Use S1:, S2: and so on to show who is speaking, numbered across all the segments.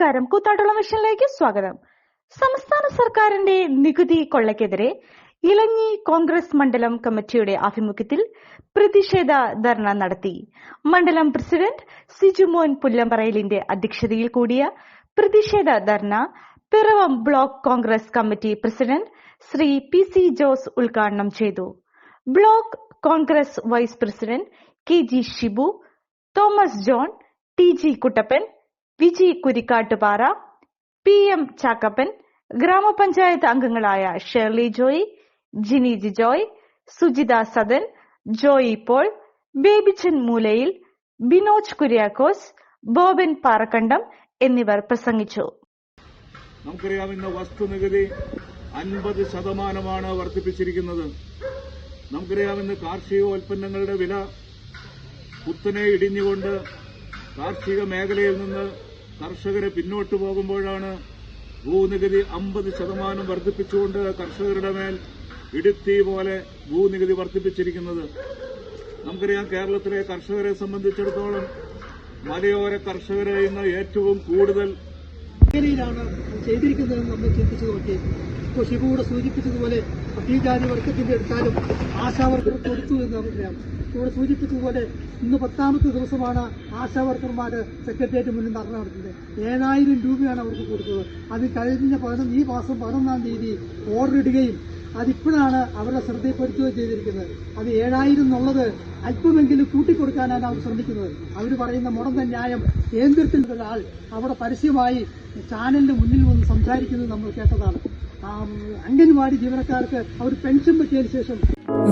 S1: നമസ്കാരം. കൂത്താട്ടുള്ള മിഷനിലേക്ക് സ്വാഗതം. സംസ്ഥാന സർക്കാരിന്റെ നികുതി കൊള്ളക്കെതിരെ ഇലഞ്ഞി കോൺഗ്രസ് മണ്ഡലം കമ്മിറ്റിയുടെ ആഭിമുഖ്യത്തിൽ പ്രതിഷേധ ധർണ നടത്തി. മണ്ഡലം പ്രസിഡന്റ് സിജുമോൻ പുല്ലമ്പറയിലിന്റെ അധ്യക്ഷതയിൽ കൂടിയ പ്രതിഷേധ ധർണ Piravom block Congress committee president Shri P C Jose ഉദ്ഘാടനം ചെയ്തു. Block Congress vice president K G Shibu Thomas John T G Kuttappan Viji Kurikkattupara P M Chakkappan ഗ്രാമപഞ്ചായത്ത് അംഗങ്ങളായ ഷേർലി ജോയ് ജിനി ജിജോയ് സുജിത സദൻ ജോയി പോൾ ബേബിച്ചൻ മൂലയിൽ ബിനോജ് കുര്യാക്കോസ് ബോബൻ പാറക്കണ്ടം എന്നിവർ പ്രസംഗിച്ചു.
S2: നമുക്കറിയാം ഇന്ന് വസ്തുനികുതി അൻപത് ശതമാനമാണ് വർദ്ധിപ്പിച്ചിരിക്കുന്നത്. നമുക്കറിയാം ഇന്ന് കാർഷികോൽപ്പന്നങ്ങളുടെ വില കുത്തനെ ഇടിഞ്ഞുകൊണ്ട് കാർഷിക മേഖലയിൽ നിന്ന് കർഷകരെ പിന്നോട്ട് പോകുമ്പോഴാണ് ഭൂനികുതി അമ്പത് ശതമാനം വർദ്ധിപ്പിച്ചുകൊണ്ട് കർഷകരുടെ മേൽ ഇടുത്തി പോലെ ഭൂനികുതി വർദ്ധിപ്പിച്ചിരിക്കുന്നത്. നമുക്കറിയാം കേരളത്തിലെ കർഷകരെ സംബന്ധിച്ചിടത്തോളം മലയോര കർഷകരെ ഇന്ന് ഏറ്റവും കൂടുതൽ
S3: മേഖലയിലാണ് ചെയ്തിരിക്കുന്നതെന്ന് നമ്മൾ ചിന്തിച്ചു നോക്കി ഇപ്പോൾ ഷിബു കൂടെ സൂചിപ്പിച്ചതുപോലെ പട്ടികജാതി വർഗത്തിന്റെ എടുത്താലും ആശാവർക്കർ കൊടുത്തു എന്ന് നമുക്കറിയാം. ഇവിടെ സൂചിപ്പിച്ചതുപോലെ ഇന്ന് പത്താമത്തെ ദിവസമാണ് ആശാവർക്കർമാർ സെക്രട്ടേറിയറ്റ് മുന്നിൽ നടന്നു നടത്തുന്നത്. ഏഴായിരം രൂപയാണ് അവർക്ക് കൊടുത്തത്. അത് കഴിഞ്ഞ പതിനൊന്ന് ഈ മാസം പതിനൊന്നാം തീയതി ഓർഡർ ഇടുകയും അതിപ്പോഴാണ് അവരുടെ ശ്രദ്ധയിൽപ്പെടുത്തുകയും ചെയ്തിരിക്കുന്നത്. അത് ഏഴായിരം എന്നുള്ളത് അല്പമെങ്കിലും കൂട്ടിക്കൊടുക്കാനാണ് അവർ ശ്രമിക്കുന്നത്. അവർ പറയുന്ന മുടന്ത ന്യായം കേന്ദ്രത്തിൽ ഒരാൾ അവിടെ പരസ്യമായി ചാനലിന് മുന്നിൽ വന്ന് സംസാരിക്കുന്നത് നമ്മൾ കേട്ടതാണ്. അംഗൻവാടി ജീവനക്കാർക്ക് അവർ പെൻഷൻ പറ്റിയതിനു ശേഷം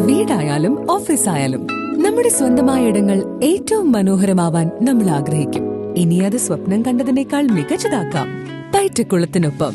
S4: വീടായാലും ഓഫീസായാലും നമ്മുടെ സ്വന്തമായ ഇടങ്ങൾ ഏറ്റവും മനോഹരമാവാൻ നമ്മൾ ആഗ്രഹിക്കും. ഇനി അത് സ്വപ്നം കണ്ടതിനേക്കാൾ മികച്ചതാക്കാം. പൈറ്റക്കുളത്തിനൊപ്പം.